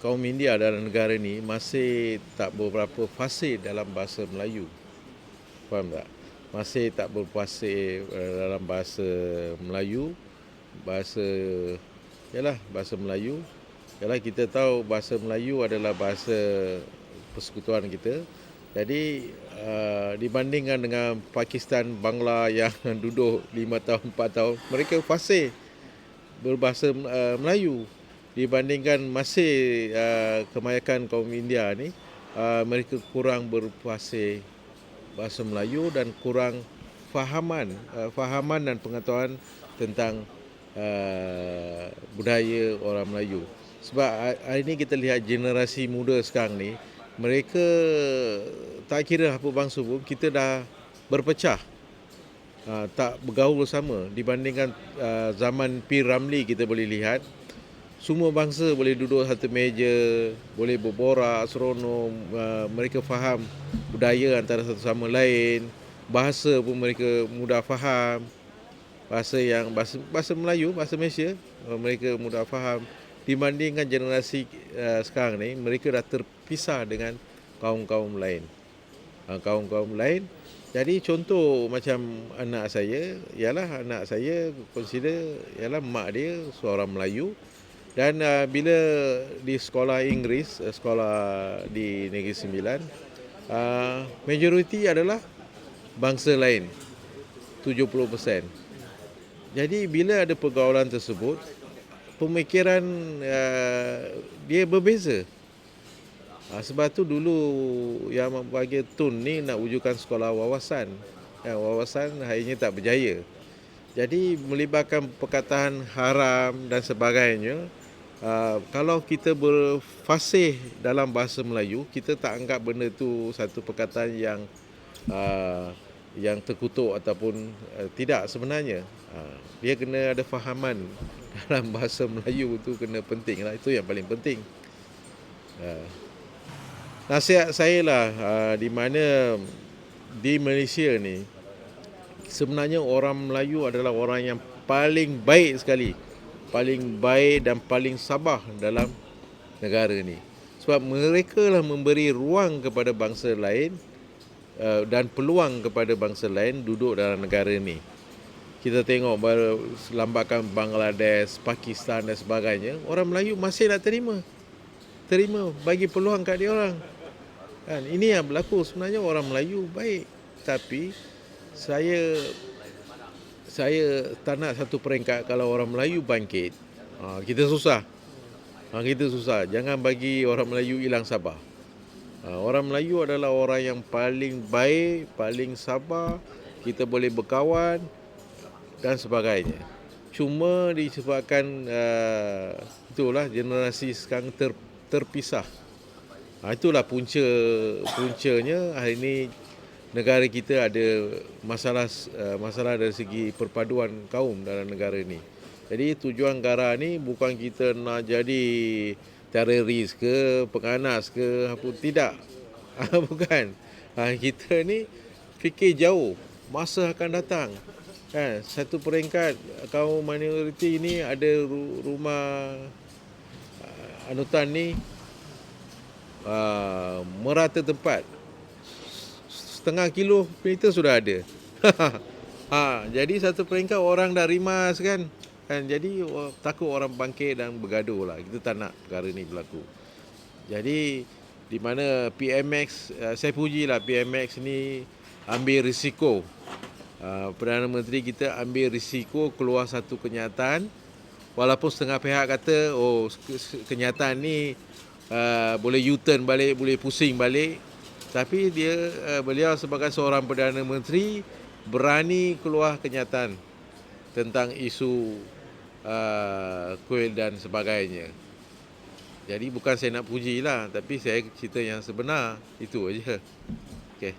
kaum India dalam negara ni masih tak beberapa fasih dalam bahasa Melayu. Faham tak? Masih tak berfasih uh, dalam bahasa Melayu. Bahasa yalah bahasa Melayu. Yalah kita tahu bahasa Melayu adalah bahasa persekutuan kita. Jadi uh, dibandingkan dengan Pakistan, Bangla yang duduk 5 tahun, 4 tahun, mereka fasih berbahasa uh, Melayu dibandingkan masih uh, kebanyakan kaum India ni uh, mereka kurang berfasih bahasa Melayu dan kurang fahaman uh, fahaman dan pengetahuan tentang uh, budaya orang Melayu. Sebab hari ini kita lihat generasi muda sekarang ni mereka tak kira apa bangsa pun kita dah berpecah. Uh, tak bergaul bersama. Dibandingkan uh, zaman P Ramli kita boleh lihat semua bangsa boleh duduk satu meja boleh berborak seronok uh, mereka faham budaya antara satu sama lain. Bahasa pun mereka mudah faham. Bahasa yang bahasa, bahasa Melayu bahasa Malaysia uh, mereka mudah faham. Dibandingkan generasi uh, sekarang ni mereka dah terpisah dengan kaum-kaum lain. Kaum-kaum lain. Jadi contoh macam anak saya ialah anak saya consider ialah mak dia seorang Melayu dan uh, bila di sekolah Inggeris uh, sekolah di Negeri Sembilan uh, majoriti adalah bangsa lain 70%. Jadi bila ada pergaulan tersebut pemikiran uh, dia berbeza. Uh, sebab tu dulu yang bagi Tun ni nak wujudkan sekolah wawasan. Ya, wawasan akhirnya tak berjaya. Jadi melibatkan perkataan haram dan sebagainya. Uh, kalau kita berfasih dalam bahasa Melayu, kita tak anggap benda tu satu perkataan yang uh, yang terkutuk ataupun uh, tidak sebenarnya. Uh, dia kena ada fahaman dalam bahasa Melayu tu kena penting lah. Itu yang paling penting. Uh, nasihat saya lah uh, di mana di Malaysia ni sebenarnya orang Melayu adalah orang yang paling baik sekali paling baik dan paling sabar dalam negara ni. Sebab mereka lah memberi ruang kepada bangsa lain uh, dan peluang kepada bangsa lain duduk dalam negara ni. Kita tengok lambakan Bangladesh, Pakistan dan sebagainya, orang Melayu masih nak terima. Terima, bagi peluang kat dia orang. Kan? Ini yang berlaku sebenarnya orang Melayu baik. Tapi saya saya tak nak satu peringkat kalau orang Melayu bangkit. Ha, kita susah. Ha, kita susah. Jangan bagi orang Melayu hilang sabar. Ha, orang Melayu adalah orang yang paling baik, paling sabar. Kita boleh berkawan dan sebagainya. Cuma disebabkan uh, itulah generasi sekarang ter, terpisah. Ha, itulah punca puncanya hari ini negara kita ada masalah uh, masalah dari segi perpaduan kaum dalam negara ini. Jadi tujuan negara ni bukan kita nak jadi teroris ke, penganas ke, apa tidak. bukan. Ha, kita ni fikir jauh, masa akan datang. Kan, satu peringkat kaum minoriti ini ada rumah uh, anutan ni uh, merata tempat setengah kilo meter sudah ada. ha, jadi satu peringkat orang dah rimas kan. kan jadi takut orang bangkit dan bergaduh lah. Kita tak nak perkara ni berlaku. Jadi di mana PMX, eh, saya puji lah PMX ni ambil risiko. Uh, Perdana Menteri kita ambil risiko keluar satu kenyataan. Walaupun setengah pihak kata, oh kenyataan ni uh, boleh U-turn balik, boleh pusing balik tapi dia uh, beliau sebagai seorang perdana menteri berani keluar kenyataan tentang isu uh, kuil dan sebagainya. Jadi bukan saya nak puji lah, tapi saya cerita yang sebenar itu aja. Okay.